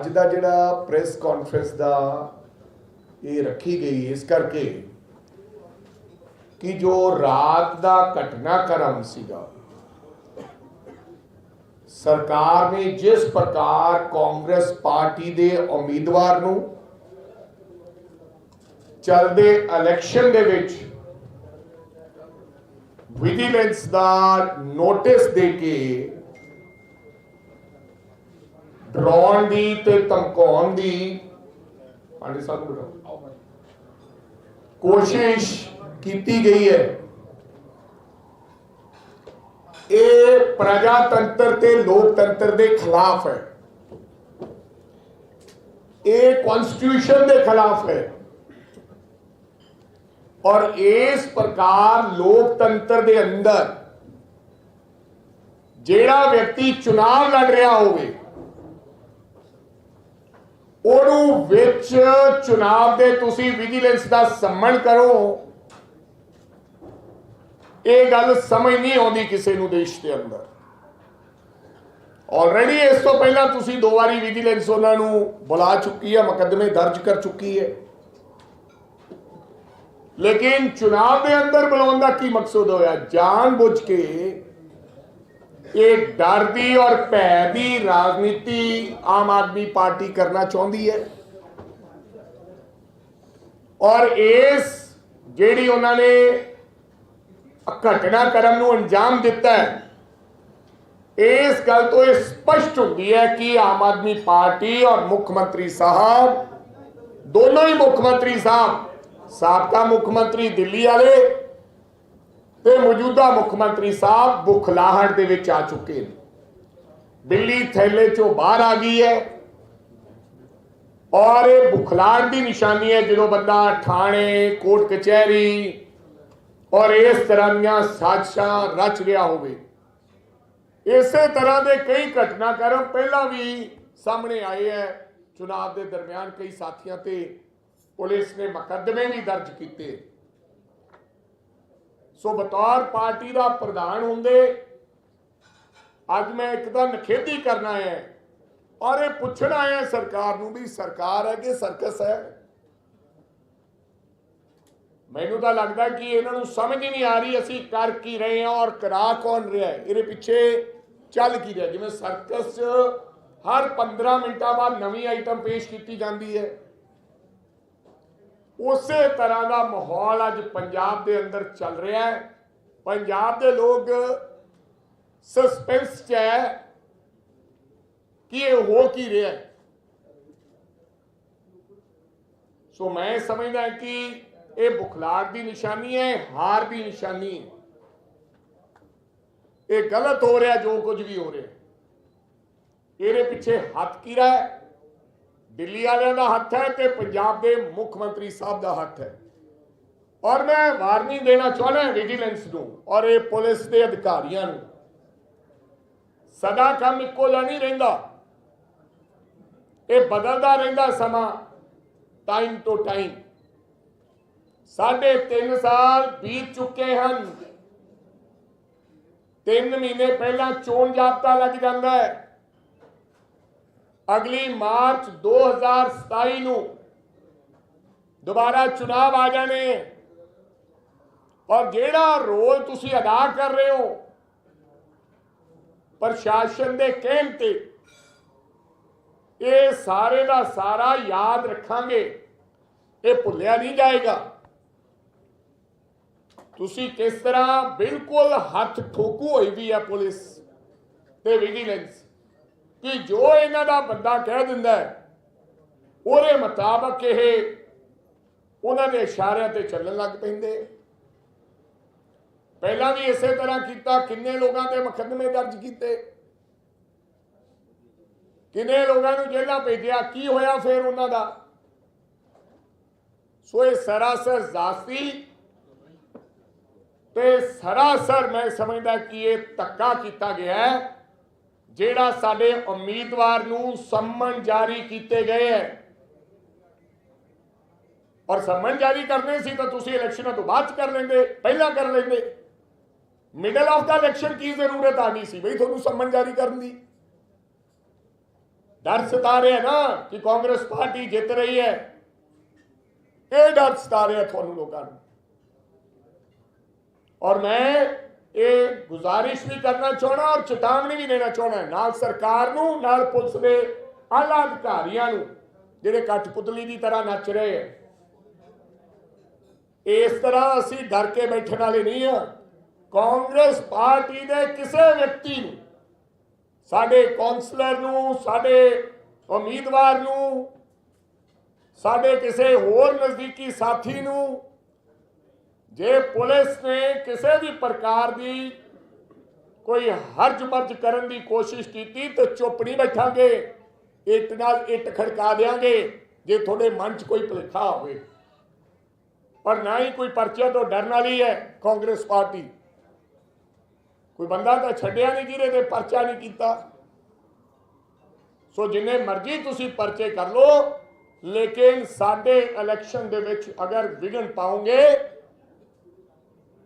ਅੱਜ ਦਾ ਜਿਹੜਾ press conference ਦਾ ਇਹ ਰੱਖੀ ਗਈ ਇਸ ਕਰਕੇ ਕਿ ਜੋ ਰਾਤ ਦਾ ਘਟਨਾਕ੍ਰਮ ਸੀਗਾ, ਸਰਕਾਰ ਨੇ ਜਿਸ ਪ੍ਰਕਾਰ ਕਾਂਗਰਸ ਪਾਰਟੀ ਦੇ ਉਮੀਦਵਾਰ ਨੂੰ ਚਲਦੇ ਇਲੈਕਸ਼ਨ ਦੇ ਵਿੱਚ ਵਿਜੀਲੈਂਸ ਦਾ ਨੋਟਿਸ ਦੇ ਕੇ ਡਰਾਉਣ ਦੀ ਤੇ ਧਮਕਾਉਣ ਦੀ। ਪਾਂਡੇ ਸਾਹਿਬ ਬੁਲਾਓ। ਕੋਸ਼ਿਸ਼ ਕੀਤੀ ਗਈ ਹੈ। ਇਹ ਪ੍ਰਜਾਤੰਤਰ ਤੇ ਲੋਕਤੰਤਰ ਦੇ ਖਿਲਾਫ ਹੈ। ਇਹ ਕਨਸਟੀਟਿਊਸ਼ਨ ਦੇ ਖਿਲਾਫ ਹੈ। ਔਰ ਇਸ ਪ੍ਰਕਾਰ ਲੋਕਤੰਤਰ ਦੇ ਅੰਦਰ ਜਿਹੜਾ ਵਿਅਕਤੀ ਚੁਣਾਵ ਲੜ ਰਿਹਾ ਹੋਵੇ ਉਹਨੂੰ ਵਿੱਚ ਚੁਣਾਵ ਦੇ ਤੁਸੀਂ ਵਿਜੀਲੈਂਸ ਦਾ ਸੰਮਣ ਕਰੋ। ਇਹ ਗੱਲ ਸਮਝ ਨਹੀਂ ਆਉਂਦੀ ਕਿਸੇ ਨੂੰ ਦੇਸ਼ ਦੇ ਅੰਦਰ। ਆਲਰੇਡੀ ਇਸ ਤੋਂ ਪਹਿਲਾਂ ਤੁਸੀਂ ਦੋ ਵਾਰੀ ਵਿਜੀਲੈਂਸ ਉਹਨਾਂ ਨੂੰ ਬੁਲਾ ਚੁੱਕੀ ਹੈ, ਮੁਕੱਦਮੇ ਦਰਜ ਕਰ ਚੁੱਕੀ ਹੈ। ਲੇਕਿਨ ਚੁਣਾਵ ਦੇ ਅੰਦਰ ਬੁਲਾਉਣ ਦਾ ਕੀ ਮਕਸਦ ਹੋਇਆ? ਜਾਣ ਬੁੱਝ ਕੇ ਇਹ ਡਰ ਦੀ ਔਰ ਭੈ ਦੀ ਰਾਜਨੀਤੀ ਆਮ ਆਦਮੀ ਪਾਰਟੀ ਕਰਨਾ ਚਾਹੁੰਦੀ ਹੈ। ਔਰ ਇਸ ਜਿਹੜੀ ਉਹਨਾਂ ਨੇ ਘਟਨਾ ਘਟਨਾਕ੍ਰਮ ਨੂੰ ਅੰਜਾਮ ਦਿੱਤਾ ਹੈ, ਇਸ ਗੱਲ ਤੋਂ ਇਹ ਸਪਸ਼ਟ ਹੁੰਦੀ ਹੈ ਕਿ ਆਮ ਆਦਮੀ ਪਾਰਟੀ ਔਰ ਮੁੱਖ ਮੰਤਰੀ ਸਾਹਿਬ, ਦੋਨੋਂ ਹੀ ਮੁੱਖ ਮੰਤਰੀ ਸਾਹਿਬ, ਸਾਬਕਾ ਮੁੱਖ ਮੰਤਰੀ ਦਿੱਲੀ ਵਾਲੇ ਤੇ ਮੌਜੂਦਾ ਮੁੱਖ ਮੰਤਰੀ ਸਾਹਿਬ ਬੁਖਲਾਹਟ ਦੇ ਵਿੱਚ ਆ ਚੁੱਕੇ ਨੇ। ਦਿੱਲੀ ਥੈਲੇ ਚੋਂ ਬਾਹਰ ਆ ਗਈ ਹੈ। ਔਰ ਇਹ ਬੁਖਲਾਹਟ ਦੀ ਨਿਸ਼ਾਨੀ ਹੈ ਜਦੋਂ ਬੰਦਾ ਥਾਣੇ, ਕੋਰਟ, ਕਚਹਿਰੀ ਔਰ ਇਸ ਤਰ੍ਹਾਂ ਦੀਆਂ ਸਾਜ਼ਿਸ਼ਾਂ ਰਚ ਰਿਹਾ ਹੋਵੇ। ਇਸੇ ਤਰ੍ਹਾਂ ਦੇ ਕਈ ਘਟਨਾਕ੍ਰਮ ਪਹਿਲਾਂ ਵੀ ਸਾਹਮਣੇ ਆਏ ਹੈ। ਚੁਣਾਵ ਦੇ ਦਰਮਿਆਨ ਕਈ ਸਾਥੀਆਂ ਤੇ ਪੁਲਿਸ ਨੇ ਮੁਕੱਦਮੇ ਵੀ ਦਰਜ ਕੀਤੇ। ਸੋ ਬਤੌਰ ਪਾਰਟੀ ਦਾ ਪ੍ਰਧਾਨ ਹੁੰਦੇ, ਅੱਜ ਮੈਂ ਇੱਕ ਤਾਂ ਨਖੇਦੀ ਕਰਨਾ ਹੈ ਔਰ ਇਹ ਪੁੱਛਣਾ ਹੈ ਸਰਕਾਰ ਨੂੰ ਵੀ ਸਰਕਾਰ ਹੈ ਕਿ ਸਰਕਸ ਹੈ? ਮੈਨੂੰ ਤਾਂ ਲੱਗਦਾ ਕਿ ਇਹਨਾਂ ਨੂੰ ਸਮਝ ਹੀ ਨਹੀਂ ਆ ਰਹੀ ਅਸੀਂ ਕਰ ਕੀ ਰਹੇ ਹਾਂ ਔਰ ਕਰਾ ਕੌਣ ਰਿਹਾ ਹੈ। ਇਹਦੇ ਪਿੱਛੇ ਚੱਲ ਕੀ ਰਿਹਾ ਜਿਵੇਂ ਸਰਕਸ 'ਚ ਹਰ 15 ਮਿੰਟਾਂ ਬਾਅਦ ਨਵੀਂ ਆਈਟਮ ਪੇਸ਼ ਕੀਤੀ ਜਾਂਦੀ ਹੈ। ਉਸੇ ਤਰ੍ਹਾਂ ਦਾ ਮਾਹੌਲ ਅੱਜ ਪੰਜਾਬ ਦੇ ਅੰਦਰ ਚੱਲ ਰਿਹਾ ਹੈ। ਪੰਜਾਬ ਦੇ ਲੋਕ ਸਸਪੈਂਸ 'ਚ ਹੈ ਕਿ ਇਹ ਹੋ ਕੀ ਰਿਹਾ ਹੈ। ਸੋ ਮੈਂ ਸਮਝਦਾ ਕਿ ਇਹ ਬੁਖਲਾੜ ਦੀ ਨਿਸ਼ਾਨੀ ਹੈ ਹਾਰ ਦੀ ਨਿਸ਼ਾਨੀ ਹੈ। ਇਹ ਗਲਤ ਹੋ ਰਿਹਾ, ਜੋ ਕੁਝ ਵੀ ਹੋ ਰਿਹਾ ਇਹਦੇ ਪਿੱਛੇ ਹੱਥ ਕਿਹਦਾ ਹੈ? ਦਿੱਲੀ ਵਾਲਿਆਂ ਦਾ ਹੱਥ ਹੈ ਤੇ ਪੰਜਾਬ ਦੇ ਮੁੱਖ ਮੰਤਰੀ ਸਾਹਿਬ ਦਾ ਹੱਥ ਹੈ। ਔਰ ਮੈਂ ਵਾਰਨਿੰਗ ਦੇਣਾ ਚਾਹੁੰਦਾ ਵਿਜੀਲੈਂਸ ਨੂੰ ਔਰ ਇਹ ਪੁਲਿਸ ਦੇ ਅਧਿਕਾਰੀਆਂ ਨੂੰ। ਸਦਾ ਕੰਮ ਇੱਕੋ ਜਿਹਾ ਨਹੀਂ ਰਹਿੰਦਾ। ਇਹ ਬਦਲਦਾ ਰਹਿੰਦਾ ਸਮਾਂ ਟਾਈਮ ਟੂ ਟਾਈਮ ਸਾਢੇ 3 ਸਾਲ ਬੀਤ ਚੁੱਕੇ ਹਨ। 3 ਮਹੀਨੇ ਪਹਿਲਾਂ ਚੋਣ ਜਾਬਤਾ ਲੱਗ ਜਾਂਦਾ ਹੈ। ਅਗਲੀ ਮਾਰਚ 2027 ਨੂੰ ਦੁਬਾਰਾ ਚੁਣਾਵ ਆ ਜਾਣੇ। ਔਰ ਜਿਹੜਾ ਰੋਲ ਤੁਸੀਂ ਅਦਾ ਕਰ ਰਹੇ ਹੋ, ਪ੍ਰਸ਼ਾਸਨ ਦੇ ਕਹਿਣ ਤੇ, ਇਹ ਸਾਰੇ ਦਾ ਸਾਰਾ ਯਾਦ ਰੱਖਾਂਗੇ। ਇਹ ਭੁੱਲਿਆ ਨਹੀਂ ਜਾਏਗਾ। ਤੁਸੀਂ ਕਿਸ ਤਰ੍ਹਾਂ ਬਿਲਕੁਲ ਹੱਥ ਠੋਕੂ ਹੋਈ ਵੀ ਹੈ ਪੁਲਿਸ ਤੇ ਵਿਜੀਲੈਂਸ। ਕਿ ਜੋ ਇਹਨਾਂ ਦਾ ਬੰਦਾ ਕਹਿ ਦਿੰਦਾ ਹੈ, ਉਹਦੇ ਮੁਤਾਬਕ ਇਹ ਉਹਨਾਂ ਦੇ ਇਸ਼ਾਰਿਆਂ ਤੇ ਚੱਲਣ ਲੱਗ ਪੈਂਦੇ ਪਹਿਲਾਂ ਵੀ ਇਸੇ ਤਰ੍ਹਾਂ ਕੀਤਾ, ਕਿੰਨੇ ਲੋਕਾਂ ਤੇ ਮੁਕੱਦਮੇ ਦਰਜ ਕੀਤੇ? ਕਿੰਨੇ ਲੋਕਾਂ ਨੂੰ ਜੇਲ੍ਹਾਂ ਭੇਜਿਆ, ਕੀ ਹੋਇਆ ਫਿਰ ਉਹਨਾਂ ਦਾ? ਸੋ ਇਹ ਸਰਾਸਰ ਜ਼ਾਤੀ ਤੇ ਸਰਾਸਰ ਮੈਂ ਸਮਝਦਾ ਕਿ ਇਹ ਧੱਕਾ ਕੀਤਾ ਗਿਆ ਹੈ। ਜਿਹੜਾ ਸਾਡੇ ਉਮੀਦਵਾਰ ਨੂੰ ਸੰਮਨ ਜਾਰੀ ਕੀਤੇ ਗਏ ਹੈ। ਔਰ ਸੰਮਨ ਜਾਰੀ ਕਰਨੇ ਸੀ ਤਾਂ ਤੁਸੀਂ ਇਲੈਕਸ਼ਨਾਂ ਤੋਂ ਬਾਅਦ ਕਰ ਲੈਂਦੇ, ਪਹਿਲਾਂ ਕਰ ਲੈਂਦੇ। ਮਿਡਲ ਆਫ ਦਾ ਇਲੈਕਸ਼ਨ ਕੀ ਜ਼ਰੂਰਤ ਆ ਸੀ ਬਈ ਤੁਹਾਨੂੰ ਸੰਮਨ ਜਾਰੀ ਕਰਨ ਦੀ? ਡਰ ਸਤਾ ਰਿਹਾ ਨਾ ਕਿ ਕਾਂਗਰਸ ਪਾਰਟੀ ਜਿੱਤ ਰਹੀ ਹੈ। ਇਹ ਡਰ ਸਤਾ ਰਿਹਾ ਤੁਹਾਨੂੰ ਲੋਕਾਂ ਨੂੰ। ਔਰ ਮੈਂ ਇਹ ਗੁਜ਼ਾਰਿਸ਼ ਵੀ ਕਰਨਾ ਚਾਹਣਾ ਔਰ ਚੇਤਾਵਨੀ ਵੀ ਦੇਣਾ ਚਾਹਣਾ ਨਾਲ ਸਰਕਾਰ ਨੂੰ, ਨਾਲ ਪੁਲਿਸ ਦੇ ਆਲਾ ਅਧਿਕਾਰੀਆਂ ਨੂੰ, ਜਿਹੜੇ ਕਠਪੁਤਲੀ ਦੀ ਤਰ੍ਹਾਂ ਨੱਚ ਰਹੇ ਹੈ। ਇਸ ਤਰ੍ਹਾਂ ਅਸੀਂ ਡਰ ਕੇ ਬੈਠਣ ਵਾਲੇ ਨਹੀਂ ਆ ਕਾਂਗਰਸ ਪਾਰਟੀ ਦੇ ਕਿਸੇ ਵਿਅਕਤੀ ਨੂੰ, ਸਾਡੇ ਕਾਉਂਸਲਰ ਨੂੰ, ਸਾਡੇ ਉਮੀਦਵਾਰ ਨੂੰ, ਸਾਡੇ ਕਿਸੇ ਹੋਰ ਨਜ਼ਦੀਕੀ ਸਾਥੀ ਨੂੰ ਜੇ ਪੁਲਿਸ ਨੇ ਕਿਸੇ ਵੀ ਪ੍ਰਕਾਰ ਦੀ ਕੋਈ ਹਰਜ ਮਰਜ ਕਰਨ ਦੀ ਕੋਸ਼ਿਸ਼ ਕੀਤੀ ਤਾਂ ਚੁੱਪ ਨਹੀਂ ਬੈਠਾਂਗੇ। ਇੱਟ ਨਾਲ ਇੱਟ ਖੜਕਾ ਦੇਾਂਗੇ ਜੇ ਤੁਹਾਡੇ ਮਨ 'ਚ ਕੋਈ ਭੁਲੇਖਾ ਹੋਵੇ। ਪਰ ਨਾ ਹੀ ਕੋਈ ਪਰਚੇ ਤੋਂ ਡਰਨ ਵਾਲੀ ਹੈ ਕਾਂਗਰਸ ਪਾਰਟੀ। ਕੋਈ ਬੰਦਾ ਤਾਂ ਛੱਡਿਆ ਨਹੀਂ ਜਿਹਦੇ ਤੇ ਪਰਚਾ ਨਹੀਂ ਕੀਤਾ। ਸੋ ਜਿੰਨੇ ਮਰਜ਼ੀ ਤੁਸੀਂ ਪਰਚੇ ਕਰ ਲਓ, ਲੇਕਿਨ ਸਾਡੇ ਇਲੈਕਸ਼ਨ ਦੇ ਵਿੱਚ ਅਗਰ ਵਿਗਨ ਪਾਉਂਗੇ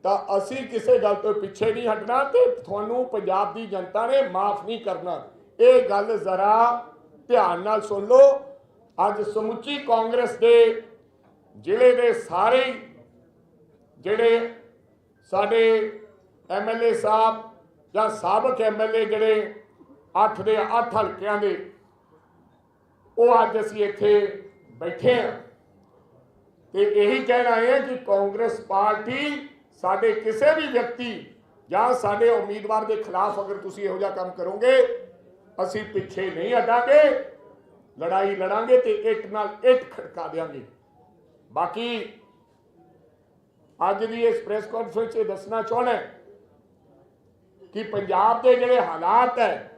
ਤਾਂ ਅਸੀਂ ਕਿਸੇ ਗੱਲ ਤੋਂ ਪਿੱਛੇ ਨਹੀਂ ਹਟਣਾ ਤੇ ਤੁਹਾਨੂੰ ਪੰਜਾਬ ਦੀ ਜਨਤਾ ਨੇ ਮਾਫ ਨਹੀਂ ਕਰਨਾ। ਇਹ ਗੱਲ ਜ਼ਰਾ ਧਿਆਨ ਨਾਲ ਸੁਣ ਲਓ। ਅੱਜ ਸਮੁੱਚੀ ਕਾਂਗਰਸ ਦੇ ਜ਼ਿਲ੍ਹੇ ਦੇ ਸਾਰੇ ਜਿਹੜੇ ਸਾਡੇ ਐਮਐਲਏ ਸਾਹਿਬ ਜਾਂ ਸਾਬਕ ਐਮਐਲਏ ਜਿਹੜੇ 8 ਦੇ 8 ਹਲਕਿਆਂ ਦੇ, ਉਹ ਅੱਜ ਅਸੀਂ ਇੱਥੇ ਬੈਠੇ ਹਾਂ। ਤੇ ਇਹੀ ਕਹਿਣ ਆਏ ਹਾਂ ਕਿ ਕਾਂਗਰਸ ਪਾਰਟੀ ਸਾਡੇ ਕਿਸੇ ਵੀ ਵਿਅਕਤੀ ਜਾਂ ਸਾਡੇ ਉਮੀਦਵਾਰ ਦੇ ਖਿਲਾਫ ਅਗਰ ਤੁਸੀਂ ਇਹੋ ਜਿਹਾ ਕੰਮ ਕਰੋਗੇ, ਅਸੀਂ ਪਿੱਛੇ ਨਹੀਂ ਹਟਾਂਗੇ, ਲੜਾਈ ਲੜਾਂਗੇ ਤੇ ਇੱਟ ਨਾਲ ਇੱਟ ਖੜਕਾ ਦੇਾਂਗੇ ਬਾਕੀ ਅੱਜ ਦੀ ਇਸ ਪ੍ਰੈਸ ਕਾਨਫਰੰਸ 'ਚ ਦੱਸਣਾ ਚਾਹੁੰਦਾ ਕਿ ਪੰਜਾਬ ਦੇ ਜਿਹੜੇ ਹਾਲਾਤ ਹੈ,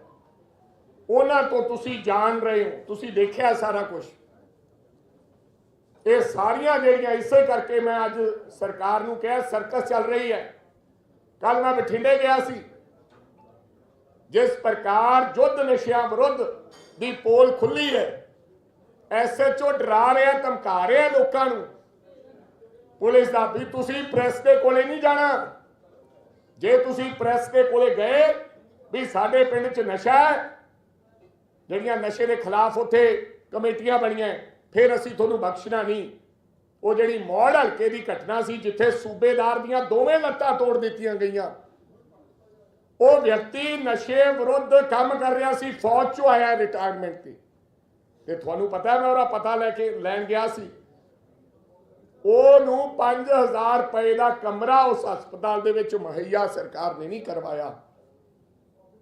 ਉਹਨਾਂ ਤੋਂ ਤੁਸੀਂ ਜਾਣ ਰਹੇ ਹੋ, ਤੁਸੀਂ ਦੇਖਿਆ ਸਾਰਾ ਕੁਝ ਇਹ ਸਾਰੀਆਂ ਜਿਹੜੀਆਂ ਇਸੇ ਕਰਕੇ ਮੈਂ ਅੱਜ ਸਰਕਾਰ ਨੂੰ ਕਿਹਾ ਸਰਕਸ ਚੱਲ ਰਹੀ ਹੈ। ਕੱਲ ਮੈਂ ਬਠਿੰਡੇ ਗਿਆ ਸੀ। ਜਿਸ ਪ੍ਰਕਾਰ ਜੁੱਧ ਨਸ਼ਿਆਂ ਵਿਰੁੱਧ ਦੀ ਪੋਲ ਖੁੱਲੀ ਹੈ ਐਸਐਚਓ ਡਰਾ ਰਿਹਾ, ਧਮਕਾ ਰਿਹਾ ਲੋਕਾਂ ਨੂੰ। ਪੁਲਿਸ ਦਾ ਵੀ ਤੁਸੀਂ ਪ੍ਰੈਸ ਦੇ ਕੋਲੇ ਨਹੀਂ ਜਾਣਾ। ਜੇ ਤੁਸੀਂ ਪ੍ਰੈਸ ਦੇ ਕੋਲੇ ਗਏ ਵੀ ਸਾਡੇ ਪਿੰਡ 'ਚ ਨਸ਼ਾ ਹੈ, ਜਿਹੜੀਆਂ ਨਸ਼ੇ ਦੇ ਖਿਲਾਫ ਉੱਥੇ ਕਮੇਟੀਆਂ ਬਣੀਆਂ ਫਿਰ ਅਸੀਂ ਤੁਹਾਨੂੰ ਬਖਸ਼ਣਾ ਨਹੀਂ। ਉਹ ਜਿਹੜੀ ਮੌੜ ਹਲਕੇ ਦੀ ਘਟਨਾ ਸੀ, ਜਿੱਥੇ ਸੂਬੇਦਾਰ ਦੀਆਂ ਦੋਵੇਂ ਲੱਤਾਂ ਤੋੜ ਦਿੱਤੀਆਂ ਗਈਆਂ। ਉਹ ਵਿਅਕਤੀ ਨਸ਼ੇ ਵਿਰੁੱਧ ਕੰਮ ਕਰ ਰਿਹਾ ਸੀ, ਫੌਜ ਚੋਂ ਆਇਆ ਰਿਟਾਇਰਮੈਂਟ ਤੇ। ਤੇ ਤੁਹਾਨੂੰ ਪਤਾ ਮੈਂ ਉਹਦਾ ਪਤਾ ਲੈ ਕੇ ਲੈਣ ਗਿਆ ਸੀ। ਉਹਨੂੰ 5000 ਰੁਪਏ ਦਾ ਕਮਰਾ ਉਸ ਹਸਪਤਾਲ ਦੇ ਵਿੱਚ ਮੁਹੱਈਆ ਸਰਕਾਰ ਨੇ ਨਹੀਂ ਕਰਵਾਇਆ।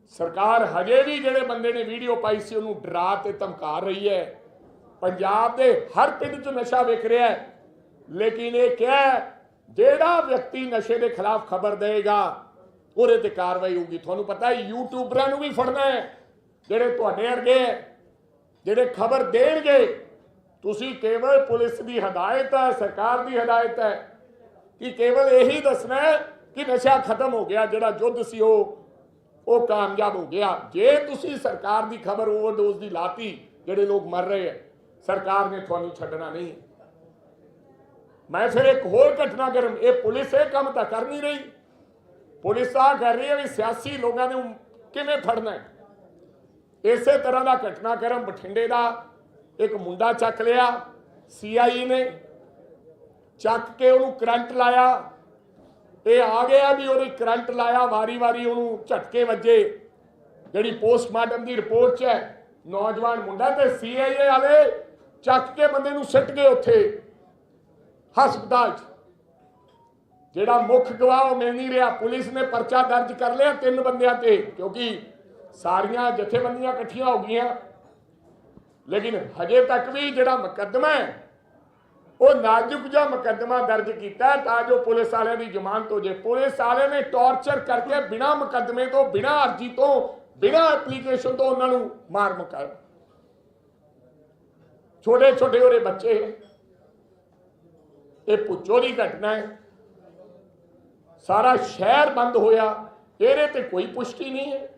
ਸਰਕਾਰ ਹਜੇ ਵੀ ਜਿਹੜੇ ਬੰਦੇ ਨੇ ਵੀਡੀਓ ਪਾਈ ਸੀ, ਉਹਨੂੰ ਡਰਾ ਤੇ ਧਮਕਾ ਰਹੀ ਹੈ। ਪੰਜਾਬ ਦੇ ਹਰ ਪਿੰਡ 'ਚ ਨਸ਼ਾ ਵਿਕ ਰਿਹਾ ਹੈ। ਲੇਕਿਨ ਇਹ ਕਿਹਾ ਜਿਹੜਾ ਵਿਅਕਤੀ ਨਸ਼ੇ ਦੇ ਖਿਲਾਫ ਖਬਰ ਦੇਗਾ ਉਹਦੇ ਤੇ ਕਾਰਵਾਈ ਹੋਊਗੀ। ਤੁਹਾਨੂੰ ਪਤਾ ਹੈ, ਯੂਟਿਊਬਰਾਂ ਨੂੰ ਵੀ ਫੜਨਾ ਹੈ, ਜਿਹੜੇ ਤੁਹਾਡੇ ਵਰਗੇ ਹੈ, ਜਿਹੜੇ ਖਬਰ ਦੇਣਗੇ। ਤੁਸੀਂ ਕੇਵਲ ਪੁਲਿਸ ਦੀ ਹਦਾਇਤ ਹੈ, ਸਰਕਾਰ ਦੀ ਹਦਾਇਤ ਹੈ ਕਿ ਕੇਵਲ ਇਹੀ ਦੱਸਣਾ ਹੈ ਕਿ ਨਸ਼ਾ ਖਤਮ ਹੋ ਗਿਆ, ਜਿਹੜਾ ਯੁੱਧ ਸੀ ਉਹ ਉਹ ਕਾਮਯਾਬ ਹੋ ਗਿਆ। ਜੇ ਤੁਸੀਂ ਸਰਕਾਰ ਦੀ ਖਬਰ ਓਵਰਡੋਜ਼ ਦੀ ਲਾਤੀ, ਜਿਹੜੇ ਲੋਕ ਮਰ ਰਹੇ ਹੈ ਸਰਕਾਰ ਨੇ ਤੁਹਾਨੂੰ ਛੱਡਣਾ ਨਹੀਂ। ਮੈਂ ਫਿਰ ਇੱਕ ਹੋਰ ਘਟਨਾਕ੍ਰਮ ਇਹ ਪੁਲਿਸ ਇਹ ਕੰਮ ਤਾਂ ਕਰ ਨਹੀਂ ਰਹੀ। ਪੁਲਿਸ ਆ ਕਰ ਰਹੀ ਹੈ ਵੀ ਸਿਆਸੀ ਲੋਕਾਂ ਨੂੰ ਕਿਵੇਂ ਫੜਨਾ ਹੈ? ਇਸੇ ਤਰ੍ਹਾਂ ਦਾ ਘਟਨਾਕ੍ਰਮ ਬਠਿੰਡੇ ਦਾ ਇੱਕ ਮੁੰਡਾ ਚੱਕ ਲਿਆ ਸੀਆਈ ਨੇ। ਚੱਕ ਕੇ ਉਹਨੂੰ ਕਰੰਟ ਲਾਇਆ। ਇਹ ਆ ਗਿਆ ਵੀ ਉਹਨੇ ਕਰੰਟ ਲਾਇਆ ਵਾਰੀ-ਵਾਰੀ ਉਹਨੂੰ ਝਟਕੇ ਵੱਜੇ। ਜਿਹੜੀ ਪੋਸਟਮਾਰਟਮ ਦੀ ਰਿਪੋਰਟ 'ਚ ਹੈ, ਨੌਜਵਾਨ ਮੁੰਡਾ ਤੇ ਸੀਆਈਏ ਵਾਲੇ ਚੱਕ ਕੇ ਬੰਦੇ ਨੂੰ ਸਿੱਟ ਗਏ ਉੱਥੇ, ਹਸਪਤਾਲ 'ਚ। ਜਿਹੜਾ ਮੁੱਖ ਗਵਾਹ ਉਹ ਮਿਲ ਨਹੀਂ ਰਿਹਾ, ਪੁਲਿਸ ਨੇ ਪਰਚਾ ਦਰਜ ਕਰ ਲਿਆ ਤਿੰਨ ਬੰਦਿਆਂ ਤੇ, ਕਿਉਂਕਿ ਸਾਰੀਆਂ ਜਥੇਬੰਦੀਆਂ ਇਕੱਠੀਆਂ ਹੋ ਗਈਆਂ। ਲੇਕਿਨ ਹਜੇ ਤੱਕ ਵੀ ਜਿਹੜਾ ਮੁਕੱਦਮਾ ਹੈ, ਉਹ ਨਾਜ਼ੁਕ ਜਿਹਾ ਮੁਕੱਦਮਾ ਦਰਜ ਕੀਤਾ ਤਾਂ ਜੋ ਪੁਲਿਸ ਵਾਲਿਆਂ ਦੀ ਜ਼ਮਾਨਤ ਹੋ ਜੇ ਪੁਲਿਸ ਵਾਲਿਆਂ ਨੇ ਟੌਰਚਰ ਕਰਕੇ ਬਿਨਾਂ ਮੁਕੱਦਮੇ ਤੋਂ, ਬਿਨਾਂ ਅਰਜੀ ਤੋਂ, ਬਿਨਾਂ ਐਪਲੀਕੇਸ਼ਨ ਤੋਂ ਉਹਨਾਂ ਨੂੰ ਮਾਰ ਮੁਕਾ ਛੋਟੇ ਛੋਟੇ ਉਹਦੇ ਬੱਚੇ ਇਹ ਪੁੱਛੋ ਦੀ ਘਟਨਾ ਹੈ। ਸਾਰਾ ਸ਼ਹਿਰ ਬੰਦ ਹੋਇਆ। ਇਹਦੇ ਤੇ ਕੋਈ ਪੁਸ਼ਟੀ ਨਹੀਂ ਹੈ।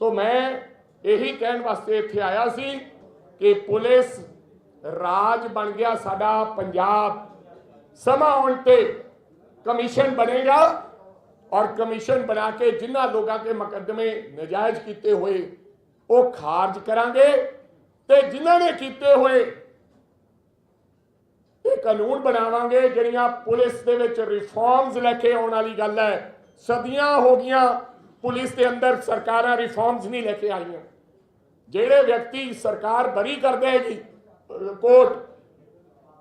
ਸੋ ਮੈਂ ਇਹੀ ਕਹਿਣ ਵਾਸਤੇ ਇੱਥੇ ਆਇਆ ਸੀ ਕਿ ਪੁਲਿਸ ਰਾਜ ਬਣ ਗਿਆ ਸਾਡਾ ਪੰਜਾਬ। ਸਮਾਂ ਆਉਣ ਤੇ ਕਮਿਸ਼ਨ ਬਣੇਗਾ ਔਰ ਕਮਿਸ਼ਨ ਬਣਾ ਕੇ ਜਿਨ੍ਹਾਂ ਲੋਕਾਂ ਦੇ ਮੁਕੱਦਮੇ ਨਜਾਇਜ਼ ਕੀਤੇ ਹੋਏ ਉਹ ਖਾਰਜ ਕਰਾਂਗੇ। ਤੇ ਜਿਨ੍ਹਾਂ ਨੇ ਕੀਤੇ ਹੋਏ ਇਹ ਕਾਨੂੰਨ ਬਣਾਵਾਂਗੇ ਜਿਹੜੀਆਂ ਪੁਲਿਸ ਦੇ ਵਿੱਚ ਰਿਫਾਰਮਸ ਲੈ ਕੇ ਆਉਣ ਵਾਲੀ ਗੱਲ ਹੈ। ਸਦੀਆਂ ਹੋ ਗਈਆਂ ਪੁਲਿਸ ਦੇ ਅੰਦਰ ਸਰਕਾਰਾਂ ਰਿਫਾਰਮਸ ਨਹੀਂ ਲੈ ਕੇ ਆਈਆਂ। ਜਿਹੜੇ ਵਿਅਕਤੀ ਸਰਕਾਰ ਬਰੀ ਕਰ ਦੇਗੀ ਕੋਰਟ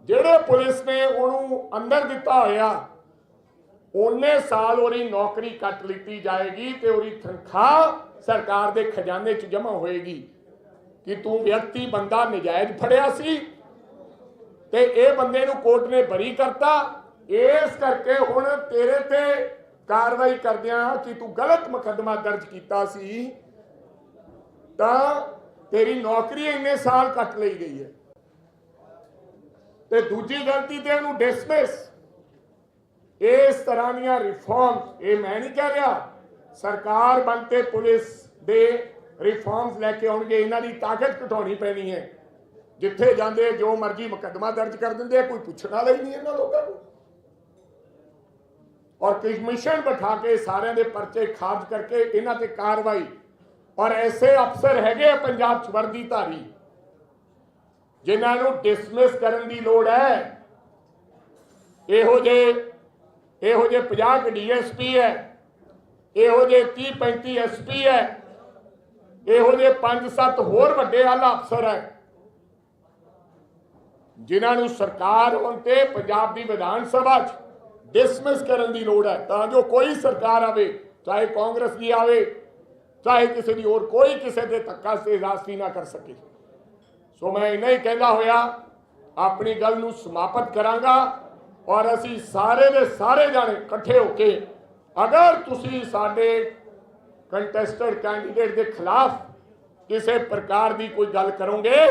ਜਿਹੜੇ ਪੁਲਿਸ ਨੇ ਉਹਨੂੰ ਅੰਦਰ ਦਿੱਤਾ ਹੋਇਆ, ਉਹਨੇ ਸਾਲ ਉਹਦੀ ਨੌਕਰੀ ਕੱਟ ਲਿੱਤੀ ਜਾਏਗੀ ਤੇ ਉਹਦੀ ਤਨਖਾਹ ਸਰਕਾਰ ਦੇ ਖਜ਼ਾਨੇ 'ਚ ਜਮ੍ਹਾਂ ਹੋਏਗੀ। ਕਿ ਤੂੰ ਵਿਅਕਤੀ ਬੰਦਾ ਨਜਾਇਜ਼ ਫੜਿਆ ਸੀ ਤੇ ਇਹ ਬੰਦੇ ਨੂੰ ਕੋਰਟ ਨੇ ਬਰੀ ਕਰਤਾ। ਇਸ ਕਰਕੇ ਹੁਣ ਤੇਰੇ ਤੇ ਕਾਰਵਾਈ ਕਰਦਿਆਂ ਕਿ ਤੂੰ ਗਲਤ ਮੁਕੱਦਮਾ ਦਰਜ ਕੀਤਾ ਸੀ, ਤਾਂ ਤੇਰੀ ਨੌਕਰੀ ਇੰਨੇ ਸਾਲ ਕੱਟ ਲਈ ਗਈ ਹੈ। ਤੇ ਦੂਜੀ ਗਲਤੀ ਤੇ ਉਹਨੂੰ ਡਿਸਮਿਸ ਇਸ ਤਰ੍ਹਾਂ ਦੀਆਂ ਰਿਫਾਰਮਸ ਇਹ ਮੈਂ ਨਹੀਂ ਕਹਿ ਰਿਹਾ, ਸਰਕਾਰ ਬਣਤੇ ਪੁਲਿਸ ਦੇ ਰਿਫਾਰਮਸ ਲੈ ਕੇ ਆਉਣਗੇ, ਇਹਨਾਂ ਦੀ ਤਾਕਤ ਘਟਾਉਣੀ ਪੈਣੀ ਹੈ। ਜਿੱਥੇ ਜਾਂਦੇ, ਜੋ ਮਰਜ਼ੀ ਮੁਕੱਦਮਾ ਦਰਜ ਕਰ ਦਿੰਦੇ ਕੋਈ ਪੁੱਛਣ ਵਾਲਾ ਹੀ ਨਹੀਂ ਇਹਨਾਂ ਲੋਕਾਂ ਨੂੰ। ਔਰ ਕਮਿਸ਼ਨ ਬਿਠਾ ਕੇ ਸਾਰਿਆਂ ਦੇ ਪਰਚੇ ਖਾਰਜ ਕਰਕੇ ਇਹਨਾਂ ਤੇ ਕਾਰਵਾਈ। ਔਰ ਐਸੇ ਅਫਸਰ ਹੈਗੇ ਆ ਪੰਜਾਬ ਚ ਵਰਦੀ ਧਾਰੀ, ਜਿਨ੍ਹਾਂ ਨੂੰ ਡਿਸਮਿਸ ਕਰਨ ਦੀ ਲੋੜ ਹੈ। ਇਹੋ ਜੇ ਇਹੋ ਜੇ 50 ਡੀਐਸਪੀ ਹੈ, ਇਹੋ ਜੇ 30 35 ਐਸਪੀ ਹੈ ਇਹੋ ਜਿਹੇ 5-7 ਹੋਰ ਵੱਡੇ ਆਲਾ ਅਫਸਰ ਹੈ, ਜਿਨ੍ਹਾਂ ਨੂੰ ਸਰਕਾਰ ਹੁਣ ਪੰਜਾਬ ਦੀ ਵਿਧਾਨ ਸਭਾ 'ਚ ਡਿਸਮਿਸ ਕਰਨ ਦੀ ਲੋੜ ਹੈ, ਤਾਂ ਜੋ ਕੋਈ ਸਰਕਾਰ ਆਵੇ, ਚਾਹੇ ਕਾਂਗਰਸ ਦੀ ਆਵੇ, ਚਾਹੇ ਕਿਸੇ ਦੀ ਹੋਰ ਕੋਈ ਕਿਸੇ ਦੇ ਧੱਕਾ ਸੇ ਨਾ ਕਰ ਸਕੇ। ਸੋ ਮੈਂ ਇੰਨਾ ਹੀ ਕਹਿੰਦਾ ਹੋਇਆ, ਆਪਣੀ ਗੱਲ ਨੂੰ ਸਮਾਪਤ ਕਰਾਂਗਾ ਔਰ ਅਸੀਂ ਸਾਰੇ ਦੇ ਸਾਰੇ ਜਾਣੇ ਇਕੱਠੇ ਹੋ ਕੇ ਅਗਰ ਤੁਸੀਂ ਸਾਡੇ ਕੰਟੈਸਟਡ ਕੈਂਡੀਡੇਟ ਦੇ ਖਿਲਾਫ ਕਿਸੇ ਪ੍ਰਕਾਰ ਦੀ ਕੋਈ ਗੱਲ ਕਰੋਗੇ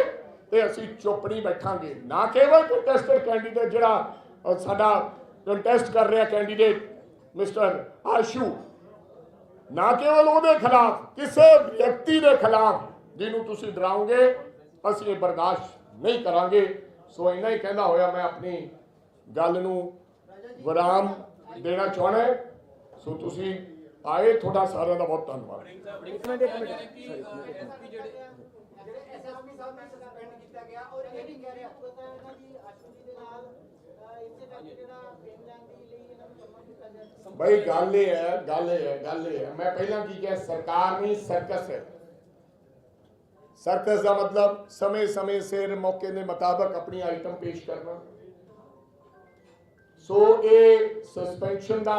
ਤੇ ਅਸੀਂ ਚੁੱਪ ਨਹੀਂ ਬੈਠਾਂਗੇ। ਨਾ ਕੇਵਲ ਕੰਟੈਸਟਡ ਕੈਂਡੀਡੇਟ ਜਿਹੜਾ ਸਾਡਾ ਕੰਟੈਸਟ ਕਰ ਰਿਹਾ ਕੈਂਡੀਡੇਟ, ਮਿਸਟਰ ਆਸ਼ੂ, ਨਾ ਕੇਵਲ ਉਹਦੇ ਖਿਲਾਫ, ਕਿਸੇ ਵਿਅਕਤੀ ਦੇ ਖਿਲਾਫ ਜਿਹਨੂੰ ਤੁਸੀਂ ਡਰਾਓਗੇ, ਅਸੀਂ ਇਹ ਬਰਦਾਸ਼ਤ ਨਹੀਂ ਕਰਾਂਗੇ। ਸੋ ਇੰਨਾ ਹੀ ਕਹਿੰਦਾ ਹੋਇਆ ਮੈਂ ਆਪਣੀ ਗੱਲ ਨੂੰ ਵਿਰਾਮ ਦੇਣਾ ਚਾਹਣਾ ਸੋ ਤੁਸੀਂ ਆਏ ਤੁਹਾਡਾ ਸਾਰਿਆਂ ਦਾ ਬਹੁਤ ਧੰਨਵਾਦ। ਜਿਹੜੇ ਐਸਐਸਪੀ ਸਾਹਿਬ ਨੇ ਸਸਪੈਂਡ ਕੀਤਾ ਗਿਆ ਔਰ ਇਹ ਵੀ ਕਹਿ ਰਿਹਾ। ਪਤਾ ਇਹਨਾਂ ਦੀ ਆਸ਼ੂ ਜੀ ਦੇ ਨਾਲ ਅਹ, ਇਸੇ ਕਰਕੇ ਜਿਹੜਾ ਪੇਨ ਲੈਣ ਦੇ ਲਈ ਇਹਨਾਂ ਨੂੰ ਜਮ੍ਹਾਂ ਕੀਤਾ ਗਿਆ ਸੀ। ਬਈ ਗੱਲ ਇਹ ਹੈ ਗੱਲ ਇਹ ਹੈ ਗੱਲ ਇਹ ਹੈ। ਮੈਂ ਪਹਿਲਾਂ ਕੀ ਕਿਹਾ ਸਰਕਾਰ ਨਹੀਂ ਸਰਕਸ ਹੈ। ਸਰਕਸ ਦਾ ਮਤਲਬ ਸਮੇਂ ਸਮੇਂ ਸਿਰ ਮੌਕੇ ਦੇ ਮੁਤਾਬਕ ਆਪਣੀ ਆਈਟਮ ਪੇਸ਼ ਕਰਨਾ। ਸੋ ਇਹ ਸਸਪੈਂਸ਼ਨ ਦਾ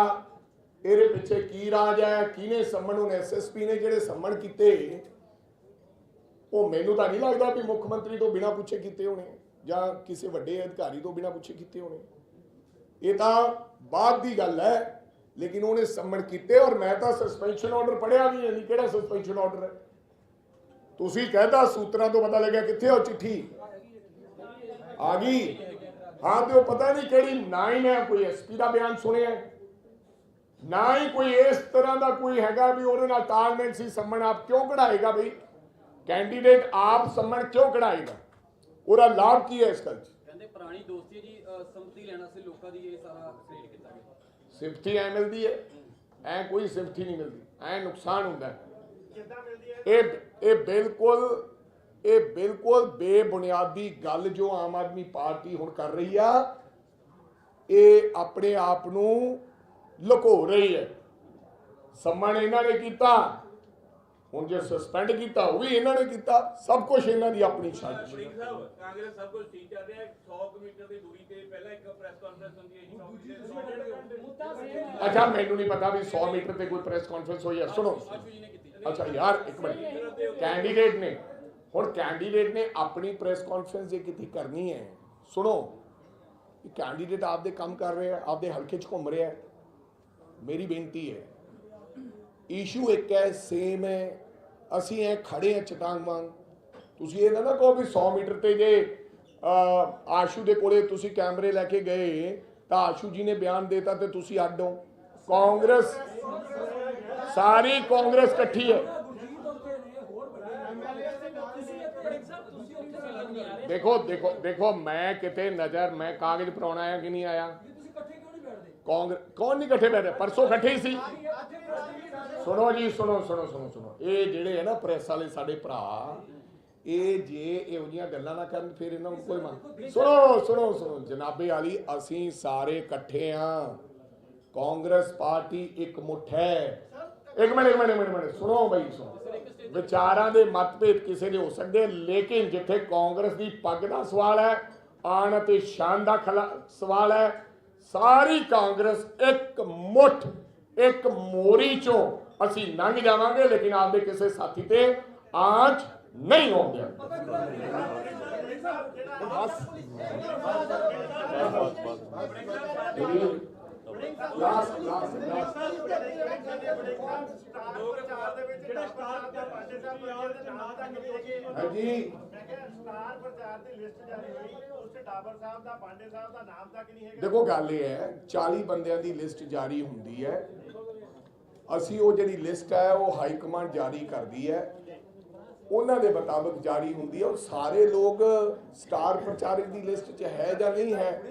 ਇਹਦੇ ਪਿੱਛੇ ਕੀ ਰਾਜ ਹੈ, ਕਿਹਨੇ ਸੰਮਣ ਨੂੰ ਐਸਐਸਪੀ ਨੇ ਜਿਹੜੇ ਸੰਮਣ ਕੀਤੇ, ਉਹ ਮੈਨੂੰ ਤਾਂ ਨਹੀਂ ਲੱਗਦਾ ਵੀ ਮੁੱਖ ਮੰਤਰੀ ਤੋਂ ਬਿਨਾਂ ਪੁੱਛੇ ਕੀਤੇ ਹੋਣੇ, ਜਾਂ ਕਿਸੇ ਵੱਡੇ ਅਧਿਕਾਰੀ ਤੋਂ ਬਿਨਾਂ ਪੁੱਛੇ ਕੀਤੇ ਹੋਣੇ। ਇਹ ਤਾਂ ਬਾਅਦ ਦੀ ਗੱਲ ਹੈ, ਲੇਕਿਨ ਉਹਨੇ ਸੰਮਣ ਕੀਤੇ ਔਰ ਮੈਂ ਤਾਂ ਸਸਪੈਂਸ਼ਨ ਆਰਡਰ ਪੜਿਆ ਵੀ ਨਹੀਂ ਕਿਹੜਾ ਸਸਪੈਂਸ਼ਨ ਆਰਡਰ ਹੈ। ਤੁਸੀਂ ਕਹਿੰਦਾ ਸੂਤਰਾਂ ਤੋਂ ਪਤਾ ਲੱਗਿਆ ਕਿੱਥੇ ਉਹ ਚਿੱਠੀ? ਆ ਗਈ। ਹਾਂ, ਤੇ ਉਹ ਪਤਾ ਨਹੀਂ ਕਿਹੜੀ ਨਾ ਹੈ ਮੈਂ ਕੋਈ ਐਸਪੀ ਦਾ ਬਿਆਨ ਸੁਣਿਆ ਨਾ ਹੀ ਕੋਈ ਇਸ ਤਰ੍ਹਾਂ ਦਾ ਕੋਈ ਹੈਗਾ ਵੀ ਉਹਦੇ ਨਾਲ ਤਾਲਮੇਲ ਸੀ ਸੰਮਣ ਆਪ ਕਿਉਂ ਕਢਾਏਗਾ ਬਈ? ਕੈਂਡੀਡੇਟ ਆਪ ਸੰਮਣ ਕਿਉਂ ਕਢਾਏਗਾ? ਉਹਦਾ ਲਾਭ ਕੀ ਹੈ ਇਸ ਗੱਲ 'ਚ? ਕਹਿੰਦੇ ਪੁਰਾਣੀ ਦੋਸਤੀ ਹੈ ਜੀ ਸੰਮਤੀ ਲੈਣਾ ਸੀ ਲੋਕਾਂ ਦੀ ਇਹ ਸਾਰਾ ਕ੍ਰੀਏਟ ਕੀਤਾ ਗਿਆ। ਸਿਫਤੀ ਐ ਮਿਲਦੀ ਹੈ ਐ ਕੋਈ ਸਿਫਤੀ ਨਹੀਂ ਮਿਲਦੀ ਐ ਨੁਕਸਾਨ ਹੁੰਦਾ ਹੈ? ਇਹ ਇਹ ਬਿਲਕੁਲ ਇਹ ਬਿਲਕੁਲ ਬੇਬੁਨਿਆਦੀ ਗੱਲ ਜੋ ਆਮ ਆਦਮੀ ਪਾਰਟੀ ਹੁਣ ਕਰ ਰਹੀ ਆ ਇਹ ਆਪਣੇ ਆਪ ਨੂੰ ਲੁਕੋ ਰਹੀ ਹੈ। ਸੰਮਣ ਇਹਨਾਂ ਨੇ ਕੀਤਾ। ਹੁਣ ਜੇ ਸਸਪੈਂਡ ਕੀਤਾ ਉਹ ਵੀ ਇਹਨਾਂ ਨੇ ਕੀਤਾ। ਸਭ ਕੁਝ ਇਹਨਾਂ ਦੀ ਆਪਣੀ ਸਾਜ਼ਿਸ਼ ਹੈ ਸਾਹਿਬ ਕਾਂਗਰਸ ਸਭ ਕੁਝ ਠੀਕ ਚੱਲ ਰਿਹਾ। ਹੈ 100 ਮੀਟਰ ਦੀ ਦੂਰੀ ਤੇ ਪਹਿਲਾਂ ਇੱਕ ਪ੍ਰੈਸ ਕਾਨਫਰੰਸ ਹੁੰਦੀ ਹੈ ਜੀ 100 ਮੀਟਰ ਅੱਛਾ ਮੈਨੂੰ ਨਹੀਂ ਪਤਾ ਵੀ 100 ਮੀਟਰ ਤੇ ਕੋਈ ਪ੍ਰੈਸ ਕਾਨਫਰੰਸ ਹੋਈ ਹੈ। ਸੁਣੋ। ਅੱਛਾ ਯਾਰ ਇੱਕ ਮਿੰਟ। ਕੈਂਡੀਡੇਟ ਨੇ। ਹੁਣ ਕੈਂਡੀਡੇਟ ਨੇ ਆਪਣੀ ਪ੍ਰੈਸ ਕਾਨਫਰੰਸ ਜੇ ਕਿਤੇ ਕਰਨੀ ਹੈ ਸੁਣੋ। ਕੈਂਡੀਡੇਟ ਆਪਦੇ ਕੰਮ ਕਰ ਰਿਹਾ ਆਪਦੇ ਹਲਕੇ 'ਚ ਘੁੰਮ ਰਿਹਾ ਹੈ। ਮੇਰੀ ਬੇਨਤੀ ਹੈ। ਇਸ਼ੂ ਇੱਕ ਹੈ ਸੇਮ ਹੈ। ਅਸੀਂ ਐ ਖੜੇ ਆ ਚਟਾਂਗ ਵਾਂਗ। ਤੁਸੀਂ ਇਹ ਨਾ ਕਹੋ ਵੀ 100 ਮੀਟਰ ਤੇ ਜੇ ਅਹ, ਆਸ਼ੂ ਦੇ ਕੋਲੇ ਤੁਸੀਂ ਕੈਮਰੇ ਲੈ ਕੇ ਗਏ ਤਾਂ ਆਸ਼ੂ ਜੀ ਨੇ ਬਿਆਨ ਦੇਤਾ ਤੇ ਤੁਸੀਂ ਅੱਡ ਹੋ। ਕਾਂਗਰਸ ਸਾਰੀ ਕਾਂਗਰਸ ਇਕੱਠੀ ਹੈ। ਦੇਖੋ ਦੇਖੋ ਦੇਖੋ ਮੈਂ ਕਿਤੇ ਨਜ਼ਰ ਮੈਂ ਕਾਗਜ਼ ਪਰਾਉਣਾ ਆਇਆ ਕਿ ਨਹੀਂ ਆਇਆ? ਕਾਂਗਰਸ ਕੌਣ ਨਹੀਂ ਇਕੱਠੇ ਬੈਠੇ ਪਰਸੋਂ ਇਕੱਠੇ ਹੀ ਸੀ। ਸੁਣੋ ਜੀ ਸੁਣੋ ਸੁਣੋ ਸੁਣੋ ਸੁਣੋ। ਇਹ ਜਿਹੜੇ ਹੈ ਨਾ ਪ੍ਰੈਸ ਵਾਲੇ ਸਾਡੇ ਭਰਾ ਇਹ ਜੇ ਇਹੋ ਜਿਹੀਆਂ ਗੱਲਾਂ ਨਾ ਕਰਨ ਫਿਰ ਇਹਨਾਂ ਨੂੰ ਕੋਈ ਮੰਨ ਸੁਣੋ ਸੁਣੋ ਸੁਣੋ। ਜਨਾਬੇ ਵਾਲੀ ਅਸੀਂ ਸਾਰੇ ਇਕੱਠੇ ਆ। ਕਾਂਗਰਸ ਪਾਰਟੀ ਇੱਕ ਮੁੱਠ ਹੈ। ਇੱਕ ਮਿੰਟ ਇੱਕ ਮਿੰਟ ਇੱਕ ਮਿੰਟ, ਸੁਣੋ ਬਈ ਸੁਣੋ। ਵਿਚਾਰਾਂ ਦੇ ਮਤਭੇਦ ਕਿਸੇ ਦੇ ਹੋ ਸਕਦੇ ਲੇਕਿਨ ਜਿੱਥੇ ਕਾਂਗਰਸ ਦੀ ਪੱਗ ਦਾ ਸਵਾਲ ਹੈ ਆਣ ਅਤੇ ਸ਼ਾਨ ਦਾ ਖਲਾ ਸਵਾਲ ਹੈ ਸਾਰੀ ਕਾਂਗਰਸ ਇੱਕ ਮੁੱਠ ਇੱਕ ਮੋਰੀ ਚੋਂ ਅਸੀਂ ਲੰਘ ਜਾਵਾਂਗੇ ਲੇਕਿਨ ਆਪਦੇ ਕਿਸੇ ਸਾਥੀ ਤੇ ਆਂਚ ਨਹੀਂ ਹੋਣ ਦਿਆਂਗੇ ਲਾਸਟ ਲਾਸਟ ਲਾਸਟ ਲੋਕ ਅਖਬਾਰ ਦੇ ਵਿੱਚ ਜਿਹੜਾ ਸਟਾਰ ਦਾ ਪਾਂਡੇ ਸਾਹਿਬ ਪੰਜਾਬ ਦੇ ਨਾਮ ਤੱਕ ਲਿਖੇ ਹਾਂਜੀ। ਮੈਂ ਕਿਹਾ ਸਟਾਰ ਪ੍ਰਚਾਰ ਦੀ ਲਿਸਟ ਜਾਰੀ ਹੋਈ। ਉਸ ਤੇ ਡਾਬਰ ਸਾਹਿਬ ਦਾ, ਪਾਂਡੇ ਸਾਹਿਬ ਦਾ ਨਾਮ ਤੱਕ ਨਹੀਂ ਹੈਗਾ। ਦੇਖੋ, ਗੱਲ ਇਹ ਹੈ 40 ਬੰਦਿਆਂ ਦੀ ਲਿਸਟ ਜਾਰੀ ਹੁੰਦੀ ਹੈ। ਅਸੀਂ ਉਹ ਜਿਹੜੀ ਲਿਸਟ ਹੈ, ਉਹ ਹਾਈ ਕਮਾਂਡ ਜਾਰੀ ਕਰਦੀ ਹੈ। ਉਹਨਾਂ ਦੇ ਮੁਤਾਬਕ ਜਾਰੀ ਹੁੰਦੀ ਹੈ। ਉਹ ਸਾਰੇ ਲੋਕ ਸਟਾਰ ਪ੍ਰਚਾਰਕ ਦੀ ਲਿਸਟ 'ਚ ਹੈ ਜਾਂ ਨਹੀਂ ਹੈ?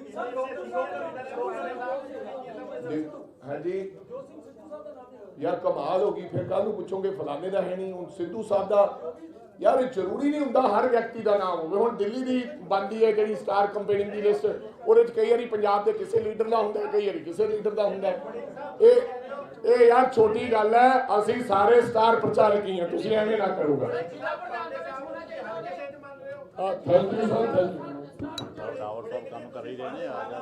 ਹਾਂਜੀ। ਯਾਰ ਕਮਾਲ ਹੋ ਗਈ, ਫਿਰ ਕੱਲ ਨੂੰ ਪੁੱਛੋਗੇ, ਫਲਾਣੇ ਦਾ ਹੈ ਨਹੀਂ, ਹੁਣ ਸਿੱਧੂ ਸਾਹਿਬ ਦਾ ਯਾਰ, ਇਹ ਜ਼ਰੂਰੀ ਨਹੀਂ ਹੁੰਦਾ ਹਰ ਵਿਅਕਤੀ ਦਾ ਨਾਮ ਹੋਵੇ। ਹੁਣ ਦਿੱਲੀ ਦੀ ਬੰਦੀ ਹੈ ਜਿਹੜੀ ਸਟਾਰ ਕੰਪੇਨਿੰਗ ਦੀ ਲਿਸਟ, ਉਹਦੇ 'ਚ ਕਈ ਵਾਰੀ ਪੰਜਾਬ ਦੇ ਕਿਸੇ ਲੀਡਰ ਦਾ ਹੁੰਦਾ ਕਈ ਵਾਰੀ ਕਿਸੇ ਲੀਡਰ ਦਾ ਹੁੰਦਾ ਇਹ ਇਹ ਯਾਰ ਛੋਟੀ ਗੱਲ ਹੈ, ਅਸੀਂ ਸਾਰੇ ਸਟਾਰ ਪ੍ਰਚਾਰਕ ਹੀ ਹਾਂ, ਤੁਸੀਂ ਐਵੇਂ ਨਾ ਕਰੋਗਾ thank you sir thank you tower ਸਾਹਿਬ ਕੰਮ ਕਰ ਹੀ ਰਹੇ ਨੇ, ਆ ਜਾ